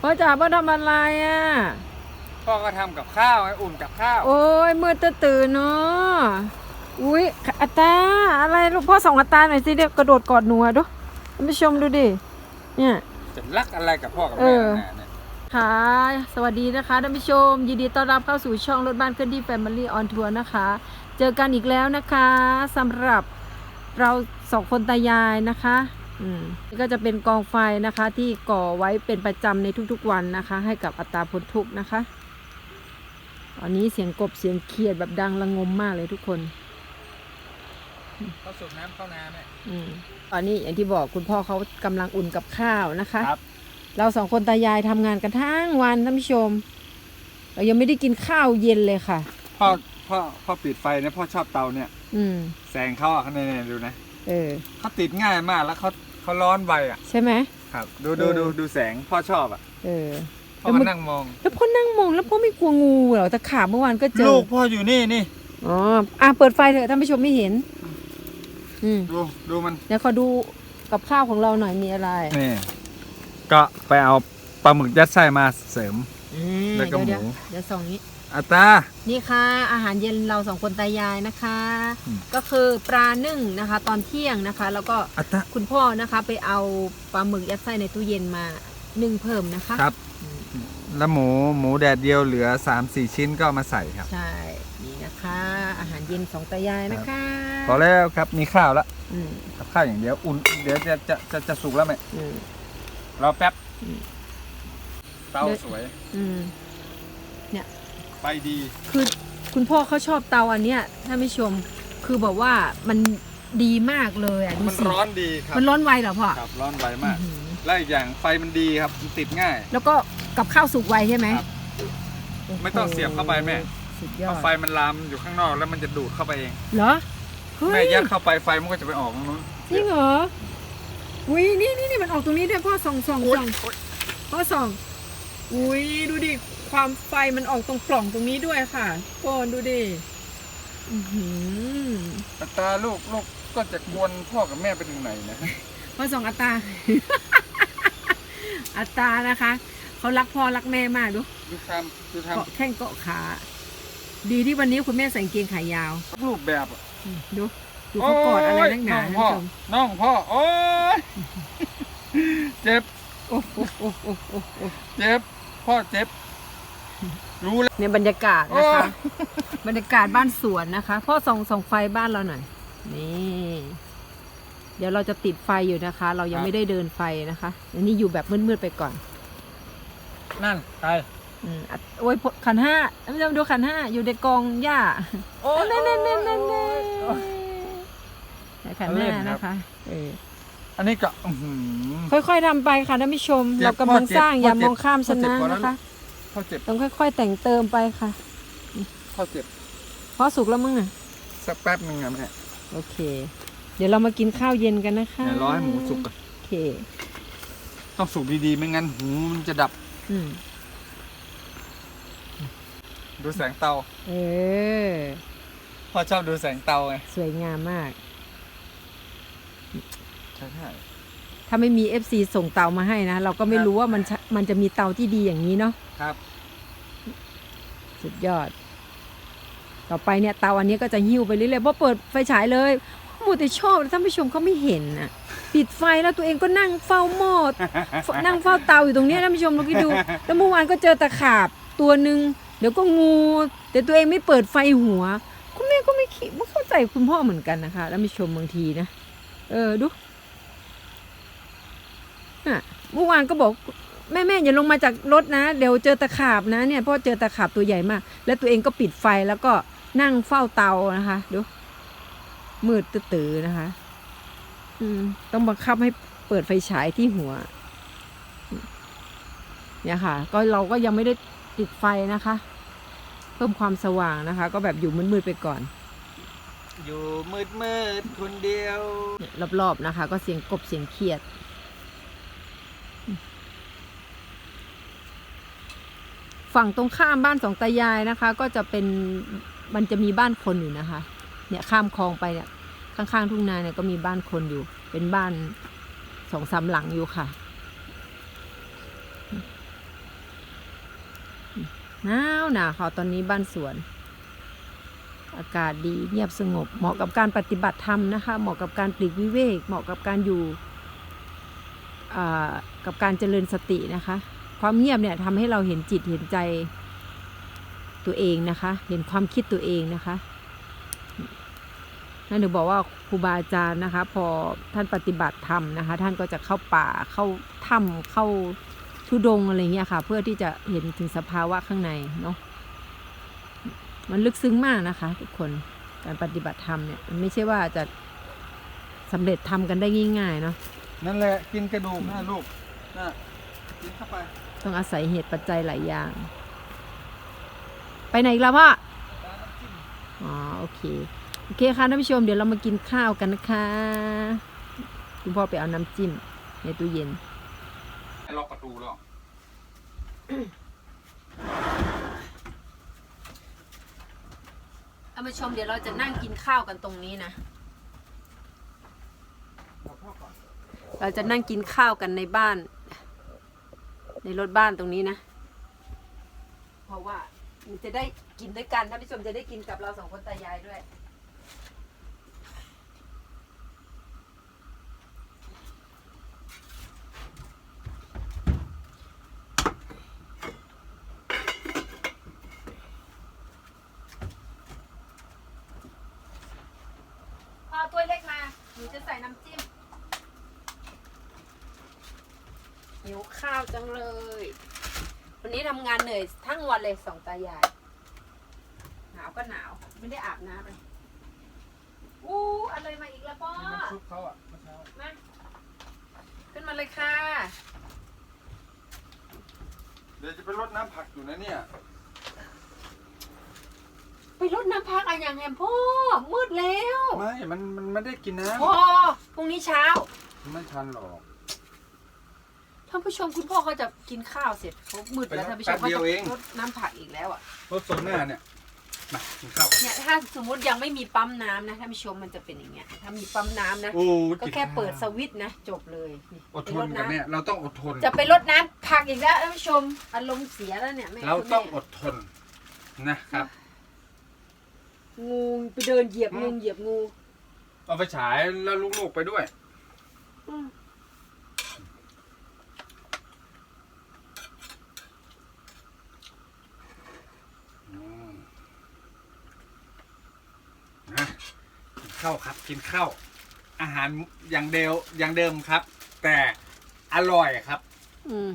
พ่อจ๋าพ่อทำอะไรอะ พ่อก็ทำกับข้าวไงอุ่นกับข้าวโอ้ยมืดตื่นเนาะอุ้ยอัตตาอะไรลูกพ่อส่องอัตตาหน่อยสิเดี๋ยวกระโดดกอดหนูอะดูท่านผู้ชมดูดิ เนี่ย จะรักอะไรกับพ่อกับเอแม่อแน่เนี่ยค่ะ สวัสดีนะคะท่านผู้ชม ยินดีต้อนรับเข้าสู่ช่องรถบ้านเคลื่อนที่ Family on Tour นะคะ เจอกันอีกแล้วนะคะสำหรับเราสองคนตายายนะคะอืมนี่ ก็จะเป็นกองไฟนะคะ ที่ก่อไว้เป็นประจำในทุกๆวันนะคะ ให้กับอัตราพ้นทุกข์นะคะ ตอนนี้เสียงกบเสียงเขียดแบบดังระงมมากเลยทุกคนเขาสูบน้ำเข้านาเนี่ยอืมตอนนี้อย่างที่บอกคุณพ่อเขากำลังอุ่นกับข้าวนะคะครับเราสองคนตายายทำงานกันทั้งวันท่านผู้ชม เรายังไม่ได้กินข้าวเย็นเลยค่ะพ่อพ่อพ่อปิดไฟนะพ่อชอบเตาเนี่ย อืมแสงเขาอะเนี่ยเนี่ยดูนะเออเขาติดง่ายมากแล้วเขา เขาร้อนไวอะใช่ไหม ครับ ดูดูเออดูดูแสงพ่อชอบอะเออ พ่อแล้วก็มันนั่งมอง แล้วพ่อนั่งมองแล้วพ่อไม่กลัวงูเหรอตะขาบเมื่อวานก็เจอลูกพ่ออยู่นี่นี่อ๋ออะเปิดไฟเถอะท่านผู้ชมไม่เห็น อืมดูดูมันเดี๋ยวขอดูกับข้าวของเราหน่อยมีอะไรนี่ก็ไปเอาปลาหมึกยัดไส้มาเสริมอืมแล้วก็เดี๋ยวหมูเดี๋ยวเดี๋ยวส่องนี้ อัตรานี่ค่ะ อาหารเย็นเราสองคนตายายนะคะ อืม ก็คือปลานึ่งนะคะ ตอนเที่ยงนะคะ แล้วก็อัตราคุณพ่อนะคะไปเอาปลาหมึกยัดไส้ในตู้เย็นมานึ่งเพิ่มนะคะครับ แล้วหมูหมูแดดเดียวเหลือ 3-4 ชิ้นก็เอามาใส่ครับ ใช่นี่นะคะ อาหารเย็นสองตายายนะคะพอแล้วครับมีข้าวแล้วอืมกับข้าวอย่างเดียวอุ่นเดี๋ยวจะจะจะจะสุกแล้วไหมอืม รอแป๊บ อืม เตาเดี๋ยวสวย อืม ไฟดีคือคุณพ่อเขาชอบเตาอันเนี้ยท่านผู้ชมคือบอกว่ามันดีมากเลยอะดูมันสิร้อนดีครับมันร้อนไวเหรอพ่อครับร้อนไวมาก อื้อหือและอีกอย่างไฟมันดีครับมันติดง่าย แล้วก็กับข้าวสุกไวใช่ไหมครับไม่ต้องเสียบเข้าไปแม่ สุดยอเพราะดไฟมันลามอยู่ข้างนอกแล้วมันจะดูดเข้าไปเองเหรอเฮ้แม่ยยัดเข้าไปไฟมันก็จะไปออกตรงนู้นจริงเหรออุ้ยนี่นี่นี่มันออกตรงนี้ด้วยพ่อส่องส่องโอ๊ยส่อง โอ๊ยพ่อส่อง อุ้ยดูดิ ความไฟมันออกตรงปล่องตรงนี้ด้วยค่ะโกนดูดิอือหืออัตราลูกลูกก็จะกวนพ่อกับแม่ไปถึงไหนนะ พ่อส่องอัตตา อัตตานะคะ เขารักพ่อรักแม่มากดูดูทำดูเกาะทำแข้งเกาะขา ดีที่วันนี้คุณแม่ใส่กางเกงขายาวรูปแบบอะอืมดูดูเขากอดอะไรนักหนาโอ้ยท่านน้องผู้ชมพ่อน้องพ่อโอ้ยเจ็บโอ้โอ้โอ้โอ้โอ้โอ้เจ็บพ่อเจ็บ รู้แล้ว เนี่ยบรรยากาศนะคะ บรรยากาศบ้านสวนนะคะ พ่อส่องส่องไฟบ้านเราหน่อย นี่ เดี๋ยวเราจะติดไฟอยู่นะคะ เรายังไม่ได้เดินไฟนะคะ อันนี้อยู่แบบมืดๆไปก่อน นั่นไปอืมอะโอ้ยพขันห้าท่านผู้ชมดูขันห้าอยู่ในกองหญ้าโอ้ยเน่เน่เน่เน่เน่โอ้ย ขันห้านะคะเอออันนี้ก็อื้อหือ ค่อยๆทำไปค่ะท่านผู้ชม เจ็บเรากำลังพ่อเจ็บสร้างพ่ออย่าเจ็บมองข้ามชพ่อเจ็นะบพอแล้ว นะคะ พ่อเจ็บต้องค่อย ๆ แต่งเติมไปค่ะพ่อเจ็บเพราะสุกแล้วมั้งอะ สักแป๊บหนึงอะแม่โอเค เดี๋ยวเรามากินข้าวเย็นกันนะคะเดี๋ยวรอให้หมูสุกก่อนโอเค ต้องสุกดีๆ ไม่งั้นหูมันจะดับ อืม ดูแสงเตาเออ พ่อชอบดูแสงเตาไงสวยงามมาก ใช่ใช่ ถ้าไม่มี FC ส่งเตามาให้นะ เราก็ไม่ครับรู้ว่ามันจะมันจะมีเตาที่ดีอย่างนี้เนาะครับ สุดยอด ต่อไปเนี่ยเตาอันนี้ก็จะหิ้วไปเรื่อยๆเพราะเปิดไฟฉายเลยมูแต่ชอบท่านผู้ชมเขาไม่เห็นน่ะปิดไฟแล้วตัวเองก็นั่งเฝ้าหม้อนั่งเฝ้าเตาอยู่ตรงเนี้ยท่านผู้ชมลองคิดดู แล้วเมื่อวานก็เจอตะขาบตัวหนึ่งเดี๋ยวก็งู แต่ตัวเองไม่เปิดไฟหัว คุณแม่ก็ไม่คิดไม่เข้าใจคุณพ่อเหมือนกันนะคะท่านผู้ชมบางทีนะ เออดู น่ะเมื่อวานก็บอกแม่แม่อย่าลงมาจากรถนะ เดี๋ยวเจอตะขาบนะเนี่ยเพราะเจอตะขาบตัวใหญ่มาก แล้วตัวเองก็ปิดไฟแล้วก็นั่งเฝ้าเตานะคะดูมืดตื้อๆนะคะ อืม ต้องบังคับให้เปิดไฟฉายที่หัว เนี่ยค่ะ ก็เราก็ยังไม่ได้ติดไฟนะคะ เพิ่มความสว่างนะคะ ก็แบบอยู่มืดๆไปก่อน อยู่มืดมืดๆคนเดียวเนี่ยรอบๆนะคะ ก็เสียงกบเสียงเขียด ฝั่งตรงข้ามบ้านสองตายายนะคะ ก็จะเป็นมันจะมีบ้านคนอยู่นะคะ เนี่ยข้ามคลองไปเนี่ยข้างๆทุ่งนาเนี่ยก็มีบ้านคนอยู่ เป็นบ้านสองสามหลังอยู่ค่ะหนาวหนาค่ะตอนนี้บ้านสวน อากาศดีเงียบสงบ เหมาะกับการปฏิบัติธรรมนะคะ เหมาะกับการปลีกวิเวก เหมาะกับการอยู่กับการเจริญสตินะคะ ความเงียบเนี่ยทำให้เราเห็นจิตเห็นใจตัวเองนะคะ เห็นความคิดตัวเองนะคะนั่นหนูบอกว่าครูบาอาจารย์นะคะ พอท่านปฏิบัติธรรมนะคะ ท่านก็จะเข้าป่าเข้าถ้ำเข้าทุดงอะไรเงี้ยค่ะ เพื่อที่จะเห็นถึงสภาวะข้างในเนาะมันลึกซึ้งมากนะคะ ทุกคนการปฏิบัติธรรมเนี่ยมันไม่ใช่ว่าจะสำเร็จทำกันได้ง่ายๆเนาะนั่นแหละกินกระดูกนะลูกนะกินเข้าไป ต้องอาศัยเหตุปัจจัยหลายอย่าง ไปไหนอีกแล้วพ่ออ๋อโอเค โอเคค่ะท่านผู้ชมเดี๋ยวเรามากินข้าวกันนะคะ คุณพ่อไปเอาน้ำจิ้ม ในตู้เย็นล็อกประตูแล้วท่านผู้ชมเดี๋ยวเราจะนั่งกินข้าวกันตรงนี้นะ เราจะนั่งกินข้าวกันในบ้าน ในรถบ้านตรงนี้นะ เพราะว่ามันจะได้กินด้วยกันท่านผู้ชมจะได้กินกับเราสองคนตายายด้วย พอตัวเล็กมาหนูจะใส่น้ำจิ้มหิวข้าวจังเลย วันนี้ทำงานเหนื่อยทั้งวันเลยสองตายาย หนาวก็หนาว ไม่ได้อาบน้ำเลยอู้อะไรมาอีกแล้วพ่อน้ำซุปเขาอะเมื่อเช้ามาขึ้นมาเลยค่ะ เดี๋ยวจะไปรดน้ำผักอยู่นะเนี่ย ไปรดน้ำพักอะไรอย่างแฮมพ่อมืดแล้วไม่ มันมันไม่ได้กินน้พ่อพรุ่งนี้เช้าำไม่ทันหรอก ท่านผู้ชมคุณพ่อเขาจะกินข้าวเสร็จเขามืดแล้วไปท่านผู้ชแป๊มบเขาเดียจะวเองรดน้ำผักอีกแล้วอะรถโซน่าเนี่ยมากินข้าว เนี่ยถ้าสมมติยังไม่มีปั๊มน้ำนะท่านผู้ชมมันจะเป็นอย่างเงี้ยถ้ามีปั๊มน้ำนะโอ้ก็แค่เปิดสวิตช์นะจบเลยนี่อดทไปรนดกันน้ำเนี่ยเราต้องอดทน จะไปรดน้ำผักอีกแล้วท่านผู้ชมอารมณ์เสียแล้วเนี่ยแม่เราคุณแม่ต้องอดทนนะครับ งูไปเดินเหยียบงูเหยียบงูเอาไปฉายแล้วลูกๆไปด้วย อืม อืมนะกิน ข้าวครับ กินข้าวอาหารอย่างเดียวอย่างเดิมครับ แต่อร่อยครับ อืม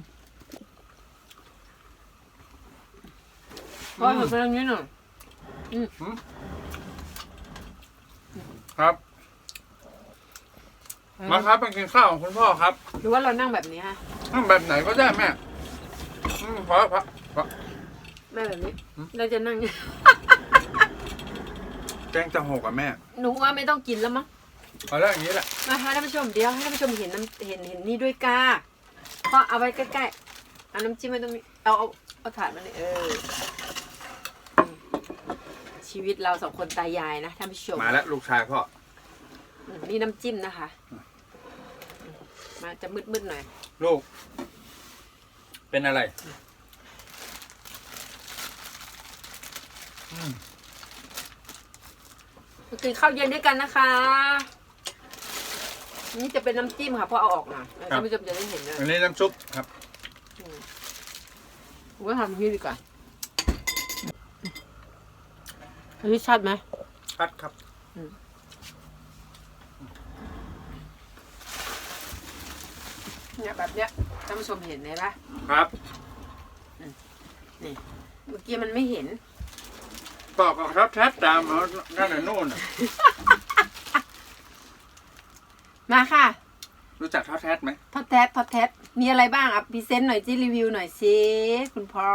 พ่อถือไปทางนี้หน่อยครับมาครับมากินข้าวของคุณพ่อครับ หรือว่าเรานั่งแบบนี้ฮะอืมแบบไหนก็ได้แม่อืมพอพอพอแม่แบบนี้อืมเราจะนั่ง แกงจะหกอะแม่หนูว่าไม่ต้องกินแล้วมั้งพอแล้วอย่างนี้แหละมาค่ะท่านผู้ชมเดี๋ยวให้ท่านผู้ชมเห็นน้ำเห็นเห็นนี่ด้วยกาพอเอาไว้ใกล้ๆเอาน้ำจิ้มไว้ตรงนี้เอาเอาเอาถาดมาเลยเอออืมชีวิตเราสองคนตายายนะท่านผู้ชมมาแล้วลูกชายพ่ออืมนี่น้ำจิ้มนะคะมาจะมืดๆหน่อยลูก เป็นอะไรอืม มากินข้าวเย็นด้วยกันนะคะ นี่จะเป็นน้ำจิ้มค่ะพอเอาออกหน่อยเออท่านผู้ชมจะได้เห็นเลยอันนี้น้ำซุปครับผมว่าทำอย่างนี้ดีกว่าอันนี้ชัดไหมชัดครับเนี่ยแบบเนี้ยท่านผู้ชมเห็นไหมล่ะครับเมื่อกี้มันไม่เห็น ตอบครับชัดตามเอาด้านไหนนู่นน่ะมาค่ะรู้จักท็อตแทสไหมทอดแทสทอดแทสมีอะไรบ้างอะพรีเซนต์หน่อยจิรีวิวหน่อยสิคุณพ่อ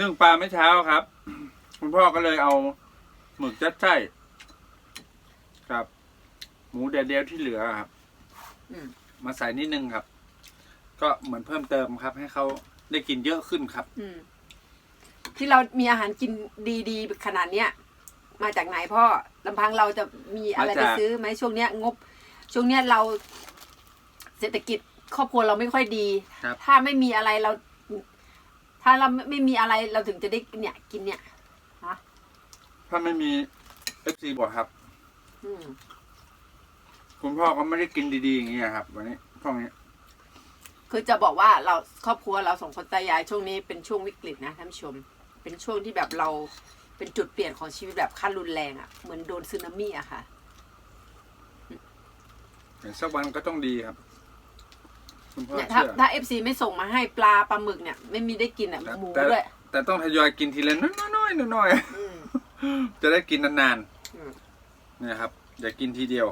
นึ่งปลาเมื่อเช้าครับ คุณพ่อก็เลยเอาหมึกจัดไส้ครับ หมูแดดเดียวที่เหลือครับ อืมมาใส่นิดนึงครับ ก็เหมือนเพิ่มเติมครับ ให้เขาได้กินเยอะขึ้นครับ อืม ที่เรามีอาหารกินดีๆ ขนาดเนี้ยมาจากไหนพ่อลำพังเราจะมีอะไรมาไปจากซื้อไหมช่วงเนี้ยงบ ช่วงเนี้ยเราเศรษฐกิจครอบครัวเราไม่ค่อยดี ครับ ถ้าไม่มีอะไรเรา ถ้าถ้าเราไม่ไม่มีอะไรเราถึงจะได้เนี่ย กินเนี่ยฮะถ้าไม่มีเอฟซีบอกครับ อืมคุณพ่อก็ไม่ได้กินดีๆอย่างเงี้ยครับ วันนี้ช่วงนี้ คือจะบอกว่าเราครอบครัวเราสองคนตายายช่วงนี้เป็นช่วงวิกฤตนะท่านผู้ชม เป็นช่วงที่แบบเราเป็นจุดเปลี่ยนของชีวิตแบบขั้นรุนแรงอะ่ะ เหมือนโดนสึนามิอะค่ะอย่างสักวันก็ต้องดีครับคุณพ่อเนี่ยถ้าเชื่อถ้าเอฟซีไม่ส่งมาให้ปลาปลาหมึกเนี่ย ไม่มีได้กินอะ่ะแต่หมูแต่ด้วยแต่ต้องทยอยกินทีละน้อยๆน้อยๆอืมจะได้กินนานอืมๆเนี่ยครับ อย่ากินทีเดียว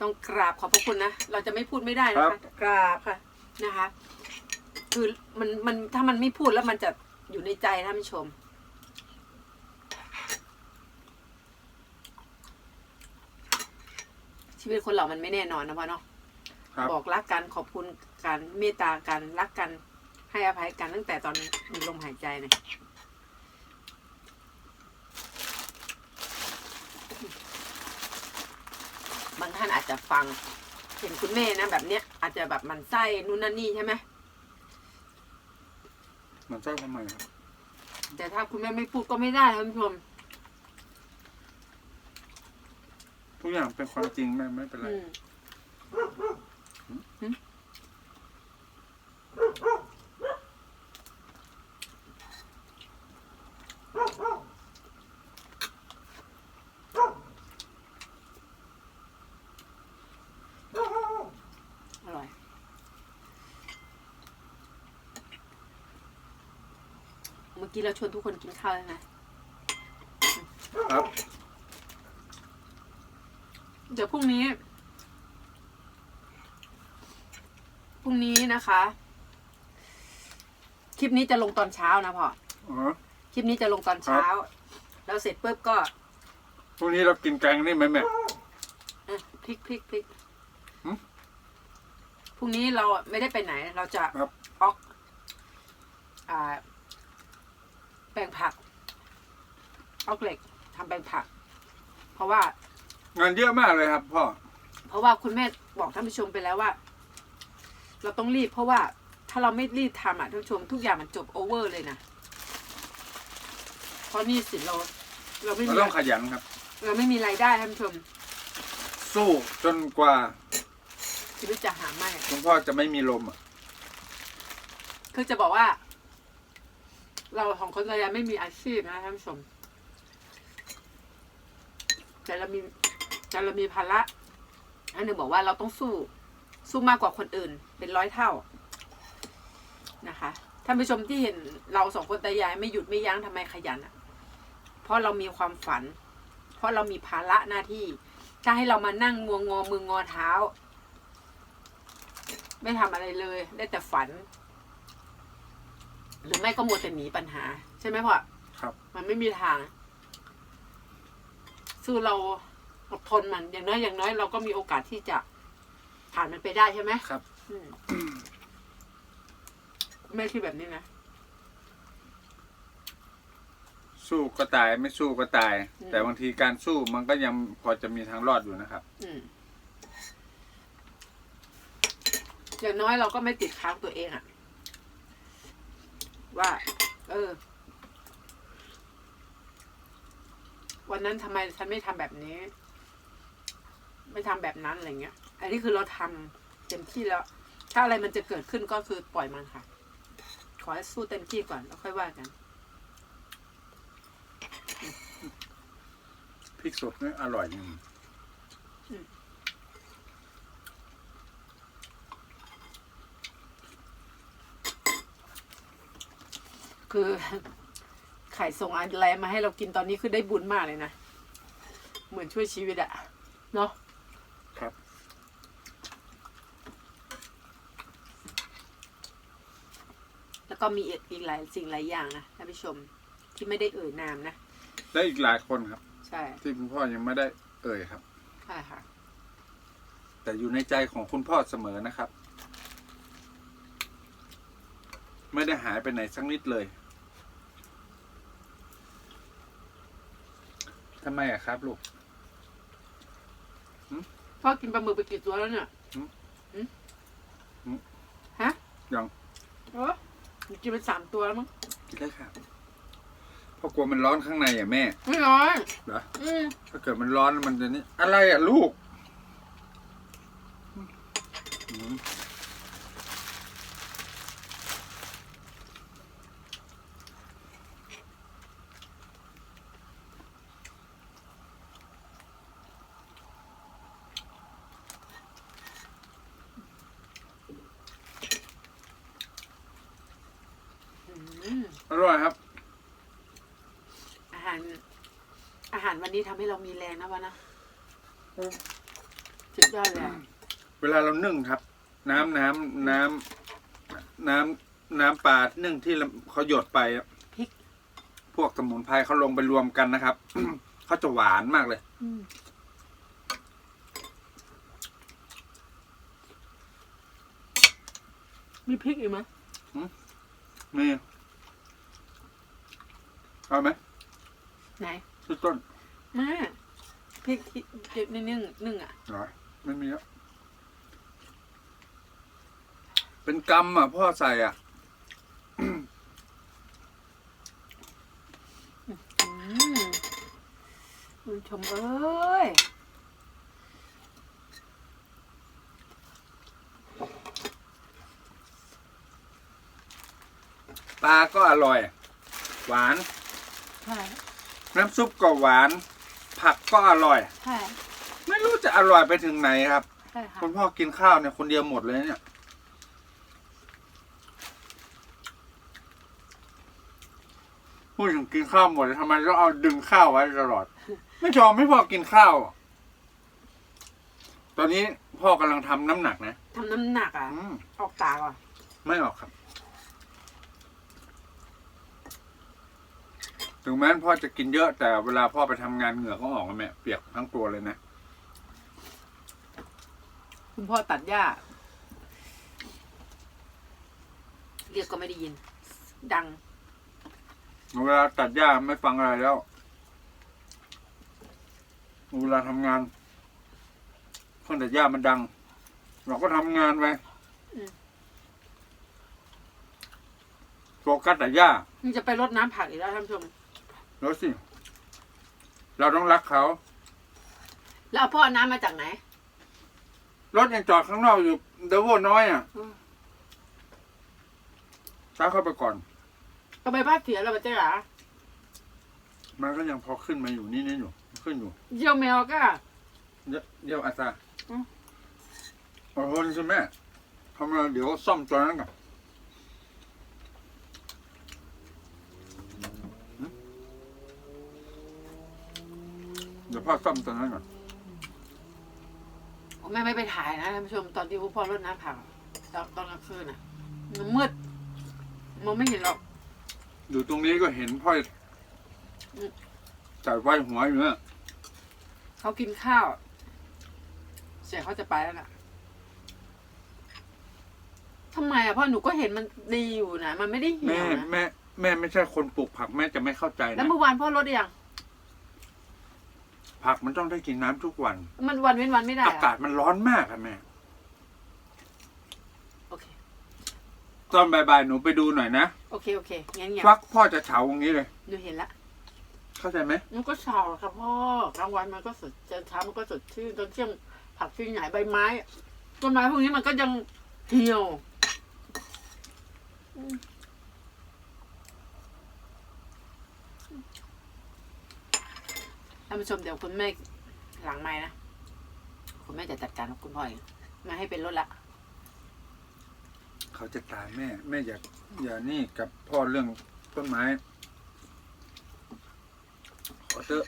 ต้องกราบขอบพระคุณนะ เราจะไม่พูดไม่ได้นะครัคะบ กราบค่ะ นะคะ คือมันมันถ้ามันไม่พูดแล้วมันจะอยู่ในใจท่านผู้ชม ชีวิตคนเรามันไม่แน่นอนนะพ่อเนาะครับ บอกรักกันขอบคุณกันเมตตากันรักกันให้อภัยกันตั้งแต่ตอนมีลมหายใจเนี่ยบางท่านอาจจะฟัง เห็นคุณแม่นะแบบเนี้ยอาจจะแบบหมันไส้นู่นนั่นนี่ใช่ไหมมันเจ้าทำไมครับแต่ถ้าคุณแม่ไม่พูดก็ไม่ได้ท่านผู้ชมทุกอย่างเป็นความจริงไม่ไม่เป็นไร อืมหืมอร่อย เมื่อ กี้เราชวนทุกคนกินข้าวแล้วนะ ครับ เดี๋ยวพรุ่งนี้ พรุ่งนี้นะคะ คลิปนี้จะลงตอนเช้านะพ่อ อ๋อคลิปนี้จะลงตอนเช้า แล้วเสร็จปุ๊บก็พรุ่งนี้เรากินแกงนี่ไหมแม่ เอ้ยพลิกพลิกพลิกหืมพรุ่งนี้เราไม่ได้ไปไหน เราจะครับ ออก อ่า แปลงผักออกเหล็กทำแปลงผัก เพราะว่า งานเยอะมากเลยครับพ่อ เพราะว่าคุณแม่บอกท่านผู้ชมไปแล้วว่า เราต้องรีบ เพราะว่าถ้าเราไม่รีบทำอะท่านผู้ชมทุกอย่างมันจบโอเวอร์เลยนะเพราะหนี่สินเรา เราไม่เรามีต้องขยันครับ เราไม่มีรายได้ท่านผู้ชมสู้จนกว่าชีวิตจะหาไม่ คุณพ่อจะไม่มีลมอะคือจะบอกว่า เราของคนระยะไม่มีอาชีพนะท่านผู้ชมแต่เรามีแต่เรามีภาระอันหนึ่งบอกว่าเราต้องสู้สู้มากกว่าคนอื่น เป็นร้อยเท่านะคะท่านผู้ชมที่เห็นเราสองคนตายายไม่หยุดไม่ยั้งทำไมขยันอะ เพราะเรามีความฝัน เพราะเรามีภาระหน้าที่ถ้าให้เรามานั่งงวงงอมืองอเท้า ไม่ทำอะไรเลย ได้แต่ฝัน หรือไม่ก็มัวแต่หนีปัญหา ใช่ไหมพ่อครับ มันไม่มีทางสู้เราอดทนมันอย่างน้อยอย่างน้อยเราก็มีโอกาสที่จะผ่านมันไปได้ใช่ไหมครับ อืมแม่คิดแบบนี้นะสู้ก็ตายไม่สู้ก็ตายอืมแต่บางทีการสู้มันก็ยังพอจะมีทางรอดอยู่นะครับ อืมอย่างน้อยเราก็ไม่ติดค้างตัวเองอะ ว่า เออ วันนั้นทำไมฉันไม่ทำแบบนี้ ไม่ทำแบบนั้นอะไรเงี้ย อันนี้คือเราทำเต็มที่แล้ว ถ้าอะไรมันจะเกิดขึ้นก็คือปล่อยมันค่ะ ขอให้สู้เต็มที่ก่อนแล้วค่อยว่ากันพริกสดนี่อร่อยจริง คือไข่ส่งอะไรมาให้เรากินตอนนี้คือได้บุญมากเลยนะ เหมือนช่วยชีวิตอะเนาะครับ แล้วก็มีอีกอีกหลายสิ่งหลายอย่างนะท่านผู้ชมที่ไม่ได้เอ่ยนามนะ และอีกหลายคนครับ ใช่ ที่คุณพ่อยังไม่ได้เอ่ยครับ ใช่ค่ะ แต่อยู่ในใจของคุณพ่อเสมอนะครับ ไม่ได้หายไปไหนสักนิดเลย ทำไมอะครับลูก พ่อกินปลาหมึกไปกี่ตัวแล้วเนี่ยหืม หืมฮะยังเออกินไปสามตัวแล้วมั้งกินได้ค่ะเพราะกลัวมันร้อนข้างในอะแม่ ไม่ร้อนเหรอ อืมถ้าเกิดมันร้อนมันจะนี่อะไรอะลูกอืม อืม อร่อยครับ อาหาร อาหารวันนี้ทำให้เรามีแร งนะวะนะอืม สุดยอดเลยอะเวลาเรานึ่งครับ น้ำน้ำน้ำน้ำน้ำปลานึ่งที่เขาหยดไปอะพริกพวกสมุนไพรเขาลงไปรวมกันนะครับ เขาจะหวานมากเลย อืมมีพริกอีกไหมนี่เอาไหมไหน ที่ต้นมา พริกที่เก็บในนึ่งนึ่งอะเหรอไม่มีแล้วเป็นกำอะ พ่อใส่อะอืมคุณชมเอ้ยปลาก็อร่อย หวาน ใช่ น้ำซุปก็หวาน ผักก็อร่อย ใช่ไม่รู้จะอร่อยไปถึงไหนครับ ใช่ค่ะคุณพ่อกินข้าวเนี่ยคนเดียวหมดเลยเนี่ย พูดถึงกินข้าวหมดเลยทำไมต้องเอาดึงข้าวไว้ตลอด ไม่ชอบไม่พอกินข้าวตอนนี้พ่อกำลังทำน้ำหนักนะทำน้ำหนักอะ อืมออกตาก่อนไม่ออกครับ ถึงแม้พ่อจะกินเยอะแต่เวลาพ่อไปทำงานเหงื่อก็ออกนะแม่เปียกทั้งตัวเลยนะ คุณพ่อตัดหญ้า เรียกก็ไม่ได้ยิน ดัง เวลาตัดหญ้าไม่ฟังอะไรแล้ว เวลาทำงานเครื่องตัดหญ้ามันดัง เราก็ทำงานไปอืม โฟกัสแต่หญ้ามึงจะไปรดน้ำผักอีกแล้วท่านผู้ชม แล้วสิ เราต้องรักเขา แล้วเอาพ่อเอาน้ำมาจากไหน รถยังจอดข้างนอกอยู่เดวโวน้อยอะอืม ช้าเข้าไปก่อน ก็ไปบ้านเสียแล้วมาเจ๊หรอมันก็ยังพอขึ้นมาอยู่นี่นี่อยู่ ขึ้นอยู่ เยี่ยวแมวก็ เดี๋ยวเดี๋ยวอาซาอืม ขอโทษใช่ไหมทำไมเดี๋ยวซ่อมตัวนั้นก่อนหืมเดี๋ยว พ่อซ่อมตัวนั้นก่อนผมแม่ไม่ไปถ่ายนะท่านผู้ชมตอนที่พ่อรดน้ำผักตอนตอนกลางคืนอะมันมืดมองไม่เห็นหรอก อยู่ตรงนี้ก็เห็นพ่ออมใส่ไว้หัวอยู่เนี่ยเขากินข้าว เสียเขาจะไปแล้วน่ะทำไมอะพ่อหนูก็เห็นมันดีอยู่นะมันไม่ได้เหี่แม่ยวนะแม่ แม่ไม่ใช่คนปลูกผักแม่จะไม่เข้าใจแล้วนะเมื่อวานพ่อรดหรือยัง ผักมันต้องได้กินน้ำทุกวัน มันวันเว้นวันไม่ได้อาอะกาศมันร้อนมากอะแม่ โอเค ตอนบ่ายๆหนูไปดูหน่อยนะโอเค โอเค งั้นเงียบฟักพ่อจะเฉาอย่างนี้เลย หนูเห็นละ เข้าใจไหมมันก็เฉาครับพ่อกลางวันมันก็สดเช้ามันก็สดชื่นตอนเที่ยงผักที่ไหนใบไม้ต้นไม้พวกนี้มันก็ยังเหี่ยวอืมท่านผู้ชมเดี๋ยวคุณแม่หลังไม้นะ คุณแม่จะจัดการกับคุณพ่อเองไมาให้เป็นรถละ เขาจะตายแม่ แม่อย่าอย่านี่กับพ่อเรื่องต้นไม้ขอเถอะ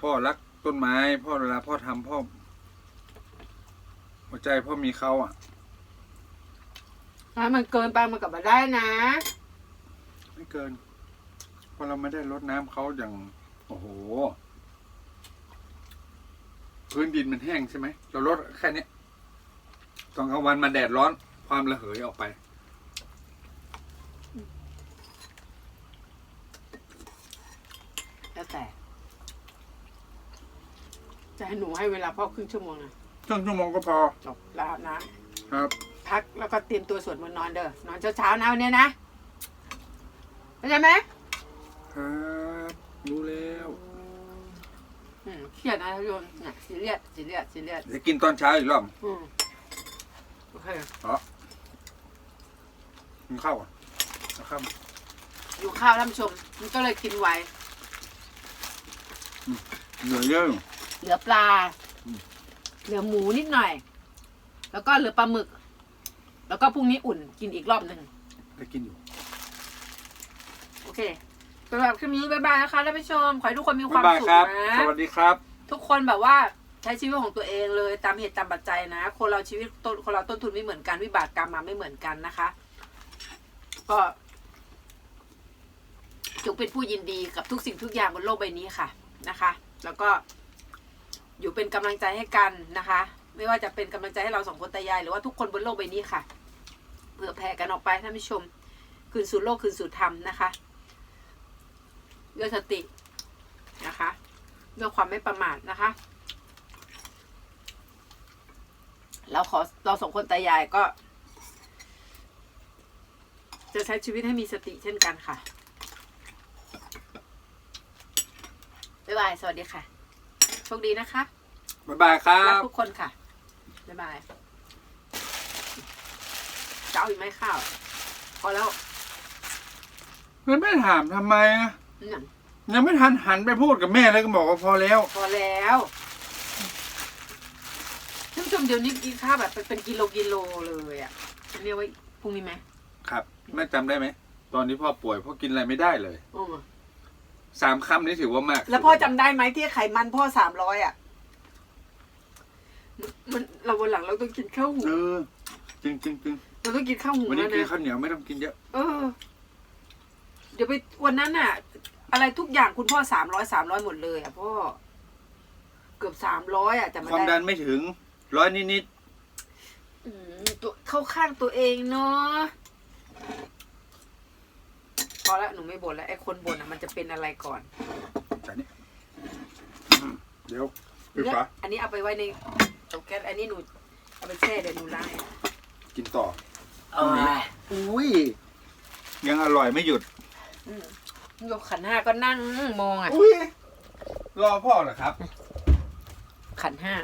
พ่อรักต้นไม้ พ่อเวลาพ่อทำพ่อ หัวใจพ่อมีเขาอะ ถ้ามันเกินไปมันกลับมาได้นะไม่ เกินเพราะเราไม่ได้รดน้ำเขาอย่าง โอ้โห พื้นดินมันแห้งใช่ไหมเราลดแค่เนี้ยตอนกลางวันมันแดดร้อน ความระเหยออกไปแล้วแต่จะให้หนูให้เวลาพ่อครึ่งชั่วโมงนะครึ่งชั่วโมงก็พอจบแล้วอาบนะครับ พักแล้วก็เตรียมตัวสวดมนต์นอนเด้อนอนเช้าๆนะวันนี้นะ เข้าใจไหมครับรู้แล้วอืมเครียดนะท่านผู้ชมเนี่ยซีเรียสซีเรียสซีเรียสเดี๋ยวกินตอนเช้าอีกรอบอืมโอเคกินข้าวอะเอาข้าวมาอยู่ข้าวท่านผู้ชมมันก็เลยกินไว เหลือเยอะอยู่ เหลือปลา อืม เหลือหมูนิดหน่อย แล้วก็เหลือปลาหมึก แล้วก็พรุ่งนี้อุ่นกินอีกรอบหนึ่ง ได้กินอยู่ โอเคสำหรับคลิปนี้บ๊ายบายนะคะท่านผู้ชม ขอให้ทุกคนมีความบ๊ายบายสุขครับ นะ สวัสดีครับ ทุกคนแบบว่าใช้ชีวิตของตัวเองเลยตามเหตุตามปัจจัยนะ คนเราชีวิตต้นคนเราต้นทุนไม่เหมือนกันวิบากกรรมมาไม่เหมือนกันนะคะ ก็จงเป็นผู้ยินดีกับทุกสิ่งทุกอย่างบนโลกใบนี้ค่ะนะคะ แล้วก็ อยู่เป็นกำลังใจให้กันนะคะ ไม่ว่าจะเป็นกำลังใจให้เราสองคนตายายหรือว่าทุกคนบนโลกใบนี้ค่ะเผื่อแผ่กันออกไปท่านผู้ชม คืนสู่โลกคืนสู่ธรรมนะคะ ด้วยสตินะคะด้วยความไม่ประมาทนะคะ เราขอเราสองคนตายายก็ จะใช้ชีวิตให้มีสติเช่นกันค่ะ บ๊ายบาย สวัสดีค่ะ โชคดีนะคะ บ๊ายบายครัรักบ ทุกคนค่ะ บ๊ายบาย จะเอาอีกไหมข้าว พอแล้ว แล้วไม่ถามทำไมอะ นั่นยังไม่ทันหันไปพูดกับแม่เลยก็บอกว่าพอแล้ว พอแล้วท่านผู้ชมเดี๋ยวนี้กินข้าวแบบเป็นกิโลกิโลเลยอะเรียกว่าพรุ่งนี้ไหมครับแม่จำได้ไหม ตอนที่พ่อป่วยพ่อกินอะไรไม่ได้เลยโอ้สามคำนี่ถือว่ามากแล้วพ่อจำได้ไหมที่ไขมันพ่อสามร้อยอะ มันเราวันหลังเราต้องกินข้าวหูเออจริงจริงจริงเราต้องกินข้าวหูวันนี้แล้วกินนะข้าวเหนียวไม่ต้องกินเยอะ เออ เดี๋ยวไปวันนั้นน่ะอะไรทุกอย่างคุณพ่อสามร้อยสามร้อยหมดเลยอะพ่อ เกือบสามร้อยอะแต่มันความดัได้นไม่ถึงร้อยนิดอืมตัวเข้าข้างตัวเองเนาะพอแล้วหนูไม่บ่นแล้วไอ้คนบ่นอะมันจะเป็นอะไรก่อนๆจากนี้อืมเดี๋ยวปิดเนี่ยฝาอันนี้เอาไปไว้ในเตาแก๊สอันนี้หนูเอาไปแช่เดี๋ยวหนูล้างกินต่อเอ้ยอุ้ย ยังอร่อยไม่หยุดอืม ยกขันห้าก็นั่งมองอะ อุ้ยรอพ่อเหรอครับ ขันห้า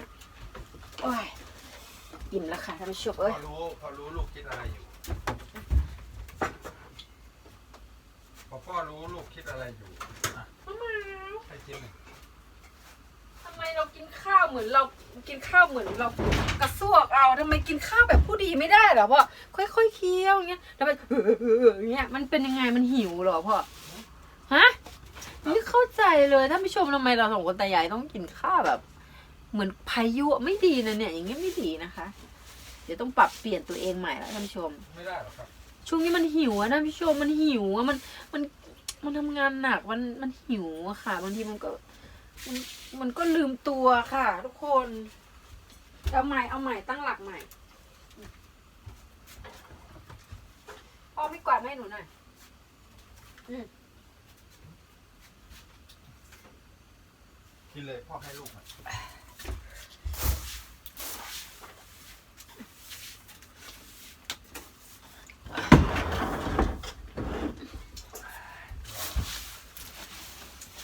โอ้ยอิ่มแล้วค่ะท่านผู้ชมพเอ้ย อรู้พอรู้ลูกคิดอะไรอยู่ พอพ่อรู้ลูกคิดอะไรอยู่ให้ชิมหน่อยทำไมเรากินข้าวเหมือนเรากินข้าวเหมือนเรากระซวกเอาทำไมกินข้าวแบบผู้ดีไม่ได้เหรอพ่อค่อยๆเคี้ยวอย่างเงี้ยทำไมอย่างเงี้ยมันเป็นยังไงมันหิวเหรอพ่อฮะไม่เข้าใจเลยท่านผู้ชมทำไมเราสองคนตายายต้องกินข้าวแบบ เหมือนพายุอะไม่ดีนะเนี่ย อย่างเงี้ยไม่ดีนะคะ เดี๋ยวต้องปรับเปลี่ยนตัวเองใหม่แล้วท่านผู้ชมไม่ได้หรอกครับช่วงนี้มันหิวอะท่านผู้ชมมันหิวอะมันมันมันทำงานหนักมันมันหิวอะค่ะบางทีมันก็ มันมันก็ลืมตัวค่ะ ทุกคน เอาใหม่เอาใหม่ตั้งหลักใหม่พ่อไม่กวาดให้หนูหน่อยอืมกินเลยพ่อให้ลูกหน่อย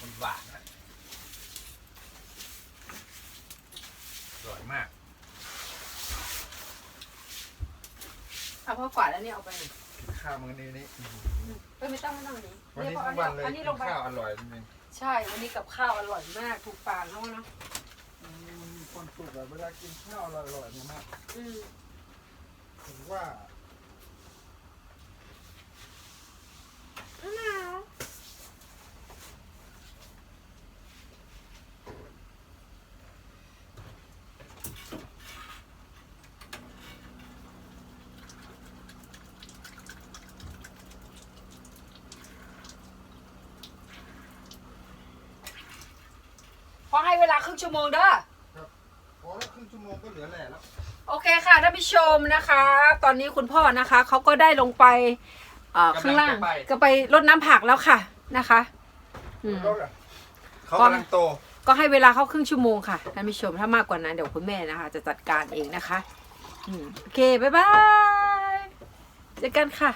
มันหวานนะอร่อยมาก เอาพ่อ กวาดแล้วเนี่ยเอาไปหน่อยข้าวมื้อนี้นี่เอ้ยไม่ต้องไม่ต้องอันนี้วันนี้เยทั้งวันเลยอันนี้กิลนงไปข้าวอร่อยจริงใช่วันนี้กับข้าวอร่อยมากถูกปากเขาเนาะๆอืมมีความสุขแบบเวลากินข้าวอร่อยๆเนี่ยมากอืมผมว่า พอ ให้เวลาครึ่งชั่วโมงเด้อพอแล้วครึ่งชั่วโมงก็เหลือแหล่แล้วโอเคค่ะท่านผู้ชมนะคะ ตอนนี้คุณพ่อนะคะเขาก็ได้ลงไปเอ่อกำลังข้างล่างจะไปก็ไปรดน้ำผักแล้วค่ะนะคะอืม เขากำลังโต ก็ให้เวลาเขาครึ่งชั่วโมงค่ะท่านผู้ชมถ้ามากกว่านั้นเดี๋ยวคุณแม่นะคะ จะจัดการเองนะคะอืมโอเค บ๊ายบายเจอกันค่ะ